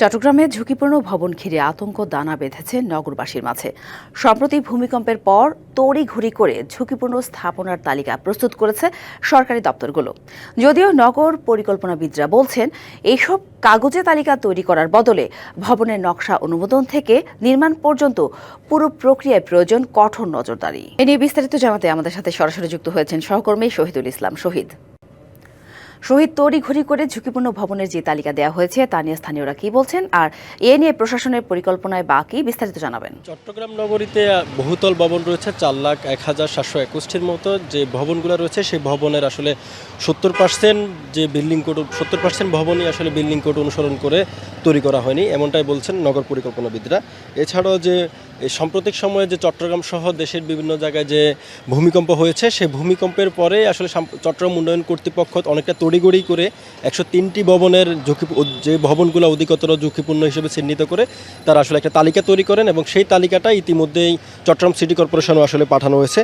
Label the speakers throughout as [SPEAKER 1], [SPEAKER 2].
[SPEAKER 1] চট্টগ্রামে ঝুঁকিপূর্ণ ভবন ঘিরে আতঙ্ক দানা বেঁধেছে নগরবাসীর মাঝে। সম্প্রতি ভূমিকম্পের পর তড়িঘড়ি করে ঝুঁকিপূর্ণ স্থাপনার তালিকা প্রস্তুত করেছে সরকারি দপ্তরগুলো। যদিও নগর পরিকল্পনাবিদরা বলছেন এইসব কাগজে তালিকা তৈরি করার বদলে ভবনের নকশা অনুমোদন থেকে নির্মাণ পর্যন্ত পুরো প্রক্রিয়ায় প্রয়োজন কঠোর নজরদারি। এ নিয়ে বিস্তারিত জানাতে আমাদের সাথে সরাসরি যুক্ত হয়েছেন সহকর্মী শহীদুল ইসলাম শহীদ। শহীদ তড়িঘড়ি করে ঝুঁকিপূর্ণ ভবনের যে তালিকা দেওয়া হয়েছে, তা নিয়ে স্থানীয়রা কি বলছেন? আর এ নিয়ে প্রশাসনের পরিকল্পনায় বাকি বিস্তারিত জানাবেন।
[SPEAKER 2] চট্টগ্রাম নগরীতে বহুতল ভবন রয়েছে, চার লাখ এক হাজার সাতশো একুশটির মতো। যে ভবনগুলো রয়েছে, সেই ভবনের আসলে সত্তর পার্সেন্ট যে বিল্ডিং কোড, সত্তর পার্সেন্ট ভবনই আসলে বিল্ডিং কোড অনুসরণ করে তৈরি করা হয়নি, এমনটাই বলছেন নগর পরিকল্পনাবিদরা। এছাড়াও যে এই সাম্প্রতিক সময়ে যে চট্টগ্রাম সহ দেশের বিভিন্ন জায়গায় যে ভূমিকম্প হয়েছে, সেই ভূমিকম্পের পরে আসলে চট্টগ্রাম উন্নয়ন কর্তৃপক্ষ অনেকটা তড়িগড়ি করে একশো তিনটি ভবনের ঝুঁকি যে ভবনগুলো অধিকতর ঝুঁকিপূর্ণ হিসেবে চিহ্নিত করে তারা আসলে একটা তালিকা তৈরি করেন এবং সেই তালিকাটা ইতিমধ্যেই চট্টগ্রাম সিটি কর্পোরেশনও আসলে পাঠানো হয়েছে।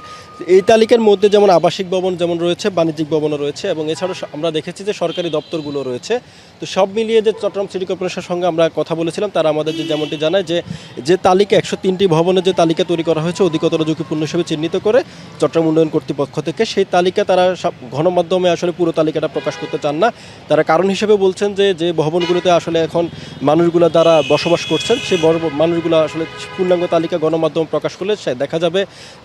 [SPEAKER 2] এই তালিকার মধ্যে যেমন আবাসিক ভবন যেমন রয়েছে, বাণিজ্যিক ভবনও রয়েছে এবং এছাড়াও আমরা দেখেছি যে সরকারি দপ্তরগুলো রয়েছে। তো সব মিলিয়ে যে চট্টগ্রাম সিটি কর্পোরেশনের সঙ্গে আমরা কথা বলেছিলাম, তারা আমাদের যে যেমনটি জানায় যে যে তালিকা একশো তিনটি ভবনের যে তালিকা তৈরি করা হয়েছে, অধিকতর ঝুঁকিপূর্ণ হিসেবে চিহ্নিত করে চট্টগ্রাম উন্নয়ন কর্তৃপক্ষ থেকে সেই তালিকা তারা গণমাধ্যমে আসলে পুরো তালিকাটা প্রকাশ করতে চান না। তারা কারণ হিসেবে বলছেন যে যে ভবনগুলোতে আসলে এখন মানুষগুলো যারা বসবাস করছেন, সেই মানুষগুলো আসলে পূর্ণাঙ্গ তালিকা গণমাধ্যম প্রকাশ করলে সে দেখা যাবে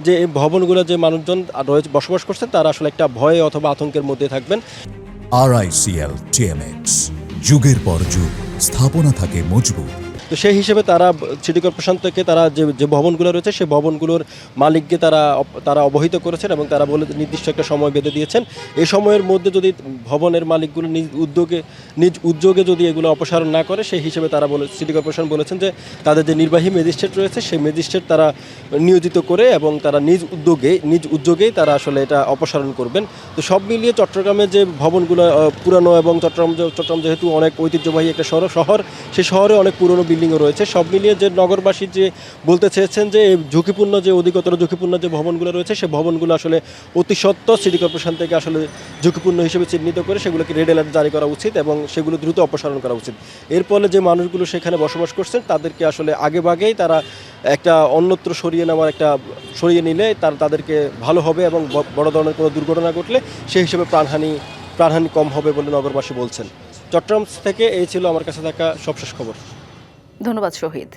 [SPEAKER 2] যে, এই ভবনগুলো যে মানুষজন রয়েছে বসবাস করছেন, তারা আসলে একটা ভয়ে অথবা আতঙ্কের মধ্যে থাকবেন।
[SPEAKER 3] আরআইসিএল টিএমএক্স যুগের পর যুগ, স্থাপনা থাকে মজবুত।
[SPEAKER 2] তো সেই হিসেবে তারা সিটি কর্পোরেশন থেকে তারা যে যে ভবনগুলো রয়েছে সেই ভবনগুলোর মালিককে তারা তারা অবহিত করেছেন এবং তারা বলে নির্দিষ্ট একটা সময় বেঁধে দিয়েছেন। এই সময়ের মধ্যে যদি ভবনের মালিকগুলো নিজ উদ্যোগে নিজ উদ্যোগে যদি এগুলো অপসারণ না করে, সেই হিসেবে তারা বলে সিটি কর্পোরেশন বলেছেন যে তাদের যে নির্বাহী ম্যাজিস্ট্রেট রয়েছে, সেই ম্যাজিস্ট্রেট তারা নিয়োজিত করে এবং তারা নিজ উদ্যোগে, নিজ উদ্যোগেই তারা আসলে এটা অপসারণ করবেন। তো সব মিলিয়ে চট্টগ্রামে যে ভবনগুলো পুরানো এবং চট্টগ্রাম চট্টগ্রাম যেহেতু অনেক ঐতিহ্যবাহী একটা শহর সেই শহরে অনেক পুরনো বিল্ডিংও রয়েছে। সব মিলিয়ে যে নগরবাসী যে বলতে চেয়েছেন যে ঝুঁকিপূর্ণ যে অধিকতর ঝুঁকিপূর্ণ যে ভবনগুলো রয়েছে সেই ভবনগুলো আসলে অতি সত্ত্বর সিটি কর্পোরেশন থেকে আসলে ঝুঁকিপূর্ণ হিসেবে চিহ্নিত করে সেগুলোকে রেড অ্যালার্ট জারি করা উচিত এবং সেগুলো দ্রুত অপসারণ করা উচিত। এর ফলে যে মানুষগুলো সেখানে বসবাস করছেন, তাদেরকে আসলে আগেভাগেই তারা একটা অন্যত্র সরিয়ে নেওয়ার একটা, সরিয়ে নিলে তার, তাদেরকে ভালো হবে এবং বড় ধরনের কোনো দুর্ঘটনা ঘটলে সেই হিসেবে প্রাণহানি প্রাণহানি কম হবে বলে নগরবাসী বলছেন। চট্টগ্রাম থেকে এই ছিল আমার কাছে থাকা সবশেষ খবর।
[SPEAKER 1] ধন্যবাদ শহীদ।